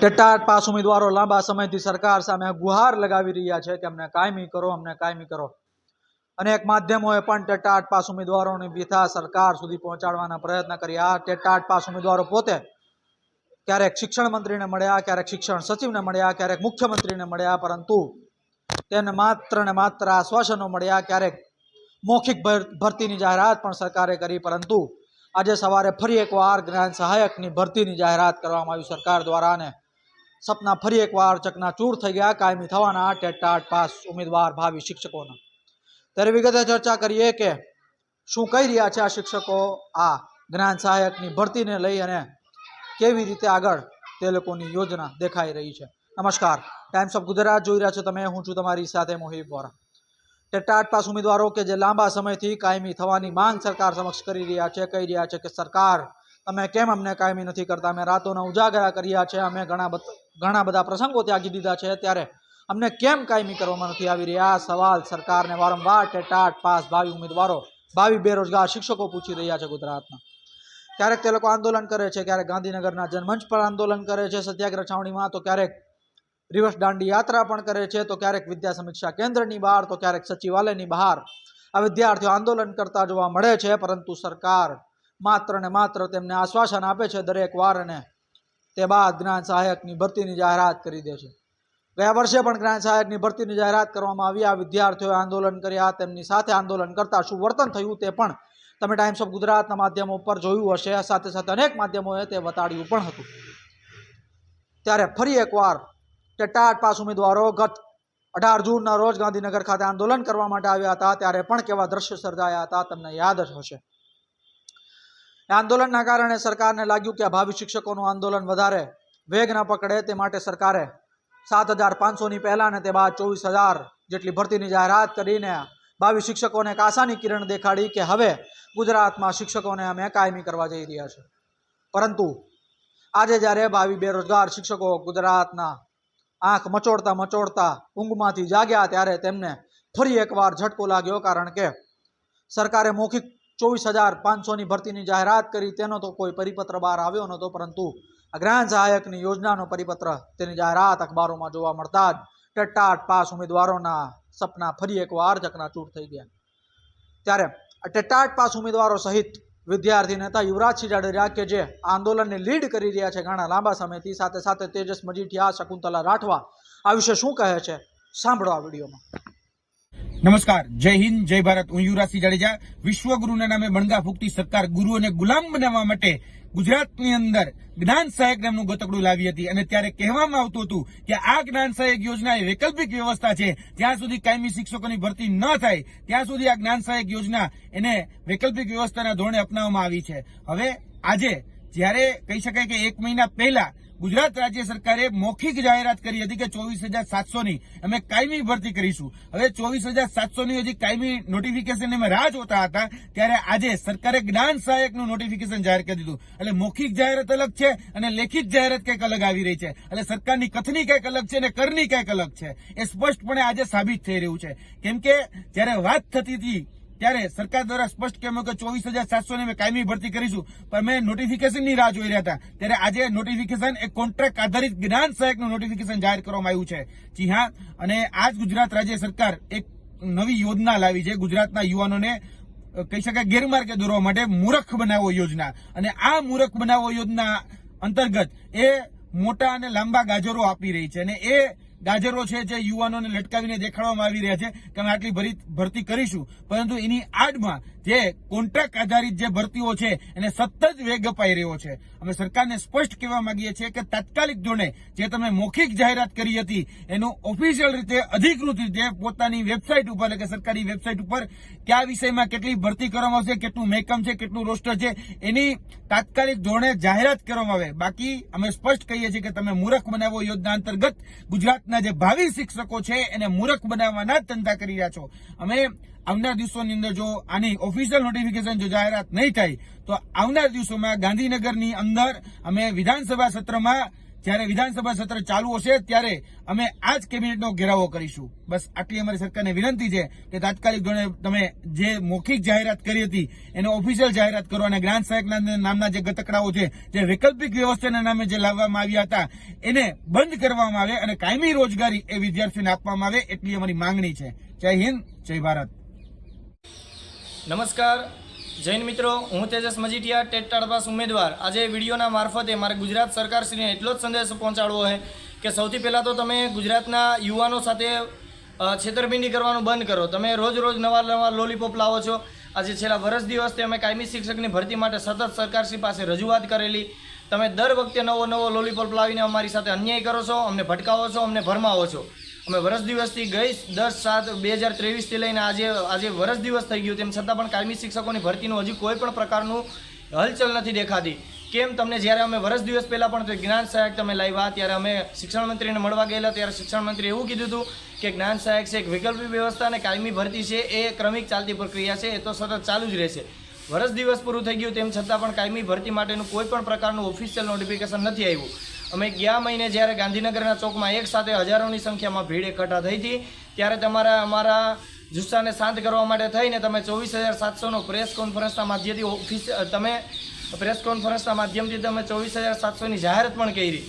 ટેટાટ pass ઉમેદવારો લાંબા સમયથી સરકાર સામે ગુહાર લગાવી રહ્યા છે કે અમને કાયમી કરો, અમને કાયમી કરો. અનેક માધ્યમોએ પણ ટેટાટ પાસ ઉમેદવારોની વ્યથા સરકાર સુધી પહોંચાડવાના પ્રયત્ન કર્યા. ટેટાટ પાસ ઉમેદવારો પોતે ક્યારેક શિક્ષણ મંત્રીને મળ્યા, ક્યારેક શિક્ષણ સચિવને મળ્યા, ક્યારેક મુખ્યમંત્રીને મળ્યા, પરંતુ તેને માત્ર ને માત્ર આશ્વાસનો મળ્યા. ક્યારેક મૌખિક ભર- ભરતીની જાહેરાત પણ સરકારે કરી, પરંતુ આજે સવારે ફરી એકવાર જ્ઞાન સહાયકની ભરતીની જાહેરાત કરવામાં આવી સરકાર દ્વારા અને સપના ફરી એકવાર ચકનાચૂર થઈ ગયા, કાયમી થવાના ટેટાટ પાસ ઉમેદવાર ભાવિ શિક્ષકોના. ત્યારે વિગતે ચર્ચા કરીએ કે શું કહી રહ્યા છે આ શિક્ષકો આ જ્ઞાન સહાયકની ભરતીને લઈ અને કેવી રીતે આગળ તે લોકોની યોજના દેખાઈ રહી છે. નમસ્કાર. ટાઈમ્સ ઓફ ગુજરાત જોઈ રહ્યા છો તમે. હું છું તમારી સાથે મોહિબ વોરા. ટેટાટ પાસ ઉમેદવારો કે જે લાંબા સમયથી કાયમી થવાની માંગ સરકાર સમક્ષ કરી રહ્યા છે, કહી રહ્યા છે કે સરકાર તમે કેમ અમને કાયમી નથી કરતા? અમે રાતોના ઉજાગરા કર્યા છે. અમે ઘણા ઘણા બધા પ્રસંગો ત્યાગી દીધા છે. ત્યારે અમને કેમ કાયમી કરવામાં નથી આવી રહ્યા? આ સવાલ સરકારને વારંવાર ટેટાટ પાસ ભાવિ ઉમેદવારો, ભાવિ બેરોજગાર શિક્ષકો પૂછી રહ્યા છે ગુજરાતના. ક્યારેક તે લોકો આંદોલન કરે છે, ક્યારેક ગાંધીનગરના જનમંચ પર આંદોલન કરે છે સત્યાગ્રહ છાવણીમાં, તો ક્યારેક રિવર્સ દાંડી યાત્રા પણ કરે છે, તો ક્યારેક વિદ્યા સમીક્ષા કેન્દ્રની બહાર, તો ક્યારેક સચિવાલયની બહાર આ વિદ્યાર્થીઓ આંદોલન કરતા જોવા મળે છે, પરંતુ સરકાર માત્ર ને માત્ર તેમને આશ્વાસન આપે છે દરેક વાર અને તે બાદ જ્ઞાન સહાયકની ભરતીની જાહેરાત કરી દે છે. ગયા વર્ષે પણ જ્ઞાન સહાયકની ભરતીની જાહેરાત કરવામાં આવી. આ વિદ્યાર્થીઓએ આંદોલન કર્યા, તેમની સાથે આંદોલન કરતા શું વર્તન થયું તે પણ તમે ટાઈમ્સ ઓફ ગુજરાતના માધ્યમો પર જોયું હશે. સાથે સાથે અનેક માધ્યમોએ તે બતાડ્યું પણ હતું. ત્યારે ફરી એકવાર ટેટાટ પાસ ઉમેદવારો ગત અઢાર જૂનના રોજ ગાંધીનગર ખાતે આંદોલન કરવા માટે આવ્યા હતા. ત્યારે પણ કેવા દ્રશ્ય સર્જાયા હતા, તમને યાદ જ હશે. આ આંદોલનના કારણે સરકારને લાગ્યું કે ભાવિ શિક્ષકોનું આંદોલન વધારે વેગ ન પકડે તે માટે સરકારે સાત હજાર પાંચસોની પહેલાં અને તે બાદ ચોવીસ હજાર જેટલી ભરતીની જાહેરાત કરીને ભાવિ શિક્ષકોને આશાની કિરણ દેખાડી કે હવે ગુજરાતમાં શિક્ષકોને અમે કાયમી કરવા જઈ રહ્યા છે પરંતુ આજે જ્યારે ભાવિ બેરોજગાર શિક્ષકો ગુજરાતના આંખ મચોડતા મચોડતા ઊંઘમાંથી જાગ્યા ત્યારે તેમને ફરી એકવાર ઝટકો લાગ્યો કારણ કે સરકારે મૌખિક ચોવીસ હજાર પાંચસોની ભરતીની જાહેરાત કરી, તેનો તો કોઈ પરિપત્ર બહાર આવ્યો નહોતો, પરંતુ આ સહાયકની યોજનાનો પરિપત્ર તેની જાહેરાત અખબારોમાં જોવા મળતા જ ટેટાટ પાસ ઉમેદવારોના સપના ફરી એકવાર ચકનાચૂર થઈ ગયા. ત્યારે ટેટાટ પાસ ઉમેદવારો સહિત વિદ્યાર્થી નેતા યુવરાજસિંહ જાડેજા કે જે આંદોલનને લીડ કરી રહ્યા છે ઘણા લાંબા સમયથી, સાથે સાથે તેજસ મજીઠિયા, શકુંતલા રાઠવા, આ વિશે શું કહે છે? સાંભળો આ વિડીયોમાં. નમસ્કાર, જય હિન્દ, જય ભારત. હું યુવરાજસિંહ જાડેજા. વિશ્વગુરુના નામે બણગા ફૂકતી સરકાર ગુરુઓને ગુલામ બનાવવા માટે ગુજરાતની અંદર જ્ઞાન સહાયક નામનું ગતકડું લાવી હતી. અને ત્યારે કહેવામાં આવતું હતું કે આ જ્ઞાન સહાયક યોજના એ વૈકલ્પિક વ્યવસ્થા છે. જ્યાં સુધી કાયમી શિક્ષકોની ભરતી ન થાય, ત્યાં સુધી આ જ્ઞાન સહાયક યોજના એને વૈકલ્પિક વ્યવસ્થાના ધોરણે અપનાવવામાં આવી છે. હવે આજે જ્યારે કહી શકાય કે એક મહિના પહેલા ગુજરાત રાજ્ય સરકારે મૌખિક જાહેરાત કરી હતી કે ચોવીસ હજાર સાતસો ની અમે કાયમી ભરતી કરીશું. હવે ચોવીસ હજાર સાતસો ની હજી કાયમી નોટિફિકેશન અમે રાહ જોતા હતા, ત્યારે આજે સરકારે જ્ઞાન સહાયકનું નોટિફિકેશન જાહેર કરી દીધું. એટલે મૌખિક જાહેરાત અલગ છે અને લેખિત જાહેરાત કંઈક અલગ આવી રહી છે. એટલે સરકારની કથની કંઈક અલગ છે અને કરની કંઈક અલગ છે. એ સ્પષ્ટપણે આજે સાબિત થઈ રહ્યું છે. કેમ કે જ્યારે વાત થતી હતી ત્યારે સરકાર દ્વારા સ્પષ્ટ કહેવામાં કે ચોવીસ હજાર સાતસો ને કાયમી ભરતી કરીશું. પણ અમે નોટિફિકેશનની રાહ જોઈ રહ્યા હતા. ત્યારે આજે નોટિફિકેશન એ કોન્ટ્રાક્ટ આધારિત જ્ઞાન સહાયકનું નોટિફિકેશન જાહેર કરવામાં આવ્યું છે. જી હા, અને આજ ગુજરાત રાજ્ય સરકાર એક નવી યોજના લાવી છે. ગુજરાતના યુવાનોને કહી શકાય ગેરમાર્ગે દોરવા માટે મૂરખ બનાવો યોજના. અને આ મૂરખ બનાવો યોજના અંતર્ગત એ મોટા અને લાંબા ગાજરો આપી રહી છે. અને એ ગાજરો છે જે યુવાનોને લટકાવીને દેખાડવામાં આવી રહ્યા છે. કે અમે આટલી ભરી- ભરતી કરીશું. પરંતુ એની આડમાં જે કોન્ટ્રાક્ટ આધારિત જે ભરતીઓ છે, એને સતત વેગ અપાઈ રહ્યો છે. અમે સરકારને સ્પષ્ટ કહેવા માંગીએ છીએ કે તાત્કાલિક ધોરણે જે તમે મૌખિક જાહેરાત કરી હતી, એનું ઓફિશિયલ રીતે, અધિકૃત રીતે પોતાની વેબસાઇટ ઉપર, એટલે સરકારી વેબસાઇટ ઉપર, કયા વિષયમાં કેટલી ભરતી કરવામાં આવશે, કેટલું મેકમ છે, કેટલું રોસ્ટર છે, એની તાત્કાલિક ધોરણે જાહેરાત કરવામાં આવે. બાકી અમે સ્પષ્ટ કહીએ છીએ કે તમે મૂર્ખ બનાવો યોજના અંતર્ગત ગુજરાતના જે ભાવિ શિક્ષકો છે એને મૂર્ખ બનાવવાના ધંધા કરી રહ્યા છો. અમે આવનાર દિવસોની અંદર જો આની ઓફિશિયલ નોટિફિકેશન જો જાહેરાત નહીં થાય, તો આવનાર દિવસોમાં ગાંધીનગરની અંદર અમે વિધાનસભા સત્રમાં જ્યારે વિધાનસભા સત્ર ચાલુ હશે ત્યારે અમે આ જ કેબિનેટનો ઘેરાવો કરીશું. બસ આટલી અમારી સરકારને વિનંતી છે કે તાત્કાલિક ધોરણે તમે જે મૌખિક જાહેરાત કરી હતી, એને ઓફિશિયલ જાહેરાત કરો અને ગ્રાન્ટ સહાયકના નામના જે ગતકડાઓ છે, જે વૈકલ્પિક વ્યવસ્થાના નામે જે લાવવામાં આવ્યા હતા, એને બંધ કરવામાં આવે અને કાયમી રોજગારી એ વિદ્યાર્થીઓને આપવામાં આવે એટલી અમારી માંગણી છે. જય હિન્દ, જય ભારત. નમસ્કાર. જૈન મિત્રો, હું તેજસ મજીઠિયા, ટેટ ટાળપાસ ઉમેદવાર. આજે વિડીયોના મારફતે મારે ગુજરાત સરકારશ્રીને એટલો જ સંદેશ પહોંચાડવો છે કે સૌથી પહેલાં તો તમે ગુજરાતના યુવાનો સાથે છેતરપિંડી કરવાનું બંધ કરો. તમે રોજ રોજ નવા નવા લોલીપોપ લાવો છો. આજે છેલ્લા વર્ષ દિવસથી અમે કાયમી શિક્ષકની ભરતી માટે સતત સરકારશ્રી પાસે રજૂઆત કરેલી. તમે દર વખતે નવો નવો લોલીપોપ લાવીને અમારી સાથે અન્યાય કરો છો, અમને ભટકાવો છો, અમને ભરમાવો છો. અમે વર્ષ દિવસથી ગઈ દસ સાત બે હજાર ત્રેવીસથી લઈને આજે આજે વર્ષ દિવસ થઈ ગયું તેમ છતાં પણ કાયમી શિક્ષકોની ભરતીનું હજી કોઈ પણ પ્રકારનું હલચલ નથી દેખાતી. કેમ તમને જ્યારે અમે વર્ષ દિવસ પહેલાં પણ જ્ઞાન સહાયક તમે લાવ્યા, ત્યારે અમે શિક્ષણ મંત્રીને મળવા ગયેલા, ત્યારે શિક્ષણ મંત્રી એવું કીધું હતું કે જ્ઞાન સહાયક છે, એક વૈકલ્પિક વ્યવસ્થા અને કાયમી ભરતી છે, એ ક્રમિક ચાલતી પ્રક્રિયા છે, એ તો સતત ચાલુ જ રહેશે. વર્ષ દિવસ પૂરું થઈ ગયું તેમ છતાં પણ કાયમી ભરતી માટેનું કોઈ પણ પ્રકારનું ઓફિશિયલ નોટિફિકેશન નથી આવ્યું. અમે ગયા મહિને જ્યારે ગાંધીનગરના ચોકમાં એક સાથે હજારોની સંખ્યામાં ભીડ એકઠા થઈ હતી, ત્યારે તમારા અમારા જુસ્સાને શાંત કરવા માટે થઈને તમે ચોવીસ હજાર સાતસોનો પ્રેસ કોન્ફરન્સના માધ્યમથી ઓફિસ, તમે પ્રેસ કોન્ફરન્સના માધ્યમથી તમે ચોવીસ હજાર સાતસોની જાહેરાત પણ કરી.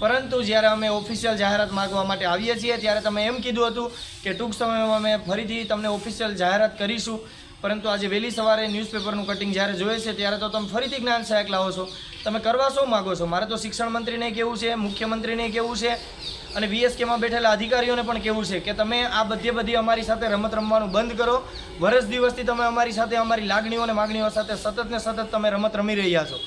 પરંતુ જ્યારે અમે ઓફિશિયલ જાહેરાત માગવા માટે આવીએ છીએ, ત્યારે તમે એમ કીધું હતું કે ટૂંક સમયમાં અમે ફરીથી તમને ઓફિશિયલ જાહેરાત કરીશું. પરંતુ આજે વહેલી સવારે ન્યૂઝપેપરનું કટિંગ જ્યારે જોઈએ છે, ત્યારે તો તમે ફરીથી જ્ઞાન સહાયક લાવો છો. તમે કરવા શું માગો છો? મારે તો શિક્ષણ મંત્રીને કેવું છે, મુખ્યમંત્રીને કેવું છે, અને વીએસકેમાં બેઠેલા અધિકારીઓને પણ કેવું છે કે તમે આ બધે બધી અમારી સાથે રમત રમવાનું બંધ કરો. વર્ષ દિવસથી તમે અમારી સાથે અમારી લાગણીઓ અને માગણીઓ સાથે સતત ને સતત તમે રમત રમી રહ્યા છો.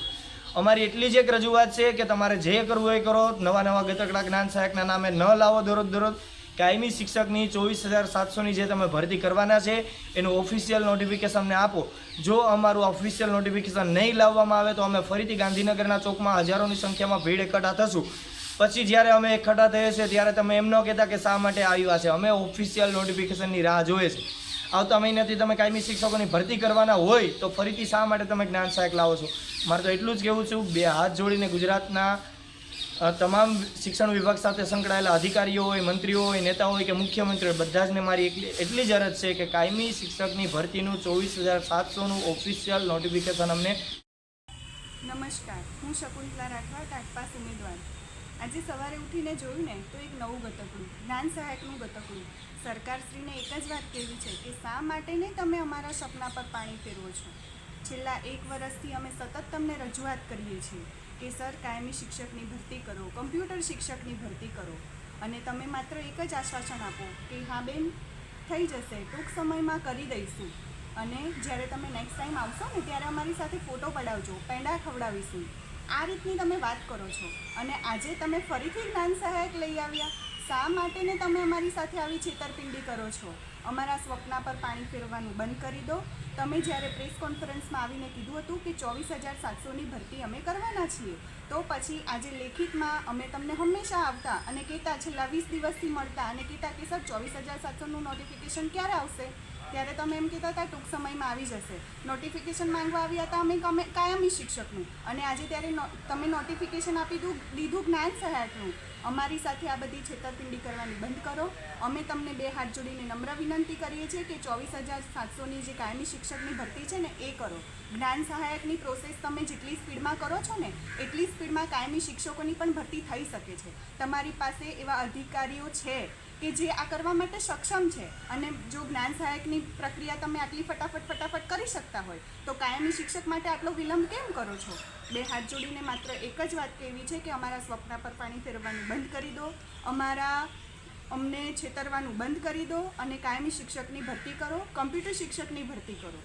અમારી એટલી જ એક રજૂઆત છે કે તમારે જે કરવું એ કરો, નવા નવા ગતકડા જ્ઞાન સહાયકના નામે ન લાવો દરરોજ દરરોજ. કાયમી શિક્ષકની ચોવીસ હજાર સાતસોની જે તમે ભરતી કરવાના છે, એનું ઓફિશિયલ નોટિફિકેશન અમને આપો. જો અમારું ઓફિશિયલ નોટિફિકેશન નહીં લાવવામાં આવે તો અમે ફરીથી ગાંધીનગરના ચોકમાં હજારોની સંખ્યામાં ભીડ એકઠા થશું. પછી જ્યારે અમે એકઠા થઈએ છીએ ત્યારે તમે એમ ન કહેતા કે શા માટે આવ્યા છે. અમે ઓફિશિયલ નોટિફિકેશનની રાહ જોઈએ છે. આવતા મહિનાથી તમે કાયમી શિક્ષકોની ભરતી કરવાના હોય તો ફરીથી શા માટે તમે જ્ઞાન સહાયક લાવો છો? મારે તો એટલું જ કહેવું છું. બે હાથ જોડીને ગુજરાતના તમામ શિક્ષણ વિભાગ સાથે સંકળાયેલા અધિકારીઓ હોય, મંત્રીઓ હોય, નેતાઓ હોય કે મુખ્યમંત્રી હોય બધા જને મારી એટલી એટલી જ અરજ છે કે કાયમી શિક્ષકની ભરતીનું ચોવીસ હજાર સાતસોનું ઓફિશિયલ નોટિફિકેશન અમને નમસ્કાર. હું શકુંતલા રાઠવા કાટપાસ ઉમેદવાર. આજે સવારે ઉઠીને જોયું ને, તો એક નવું ગતકડું જ્ઞાન સહાયકનું ગતકડું સરકારશ્રીને એક જ વાત કહેવી છે કે શા માટે ને તમે અમારા સપના પર પાણી ફેરવો છો? છેલ્લા એક વર્ષથી અમે સતત તમને રજૂઆત કરીએ છીએ. કે સર, કાયમી શિક્ષકની ભરતી કરો, કમ્પ્યુટર શિક્ષકની ભરતી કરો અને તમે માત્ર એક જ આશ્વાસન આપો કે હા બેન, થઈ જશે, ટૂંક સમયમાં કરી દઈશું. અને જ્યારે તમે નેક્સ્ટ ટાઈમ આવશો ને, ત્યારે અમારી સાથે ફોટો પડાવજો, પેંડા ખવડાવીશું. આ રીતની તમે વાત કરો છો. અને આજે તમે ફરીથી જ્ઞાન સહાયક લઈ આવ્યા. શા માટે ને તમે અમારી સાથે આવી છેતરપિંડી કરો છો? અમારા સ્વપ્ના પર પાણી ફેરવાનું બંધ કરી દો. તમે જ્યારે પ્રેસ કોન્ફરન્સમાં આવીને કીધું હતું કે ચોવીસ હજાર સાતસોની ભરતી અમે કરવાના છીએ, તો પછી આજે લેખિતમાં અમે તમને હંમેશા આવતા અને કહેતા છેલ્લા વીસ દિવસથી મળતા અને કહેતા કે સર ચોવીસ હજાર સાતસોનું નોટિફિકેશન ક્યારે આવશે? ત્યારે તમે એમ કહેતા હતા, ટૂંક સમયમાં આવી જશે. નોટિફિકેશન માંગવા આવ્યા હતા અમે કાયમી શિક્ષકનું. અને આજે ત્યારે તમે નોટિફિકેશન આપી દીધું જ્ઞાન સહાયકનું. અમારી સાથે આ બધી છેતરપિંડી કરવાની બંધ કરો. અમે તમને બે હાથ જોડીને નમ્ર વિનંતી કરીએ છીએ કે ચોવીસ હજાર સાતસોની જે કાયમી શિક્ષકની ભરતી છે ને એ કરો. જ્ઞાન સહાયકની પ્રોસેસ તમે જેટલી સ્પીડમાં કરો છો ને, એટલી સ્પીડમાં કાયમી શિક્ષકોની પણ ભરતી થઈ શકે છે. તમારી પાસે એવા અધિકારીઓ છે કે જે આ કરવા માટે સક્ષમ છે અને જો જ્ઞાન સહાયકની પ્રક્રિયા તમે આટલી ફટાફટ ફટાફટ કરી શકતા હોય, તો કાયમી શિક્ષક માટે આટલો વિલંબ કેમ કરો છો? બે હાથ જોડીને માત્ર એક જ વાત કહેવી છે કે અમારા સ્વપ્ના પર પાણી ફેરવવાનું બંધ કરી દો, અમારા, અમને છેતરવાનું બંધ કરી દો અને કાયમી શિક્ષકની ભરતી કરો, કમ્પ્યુટર શિક્ષકની ભરતી કરો.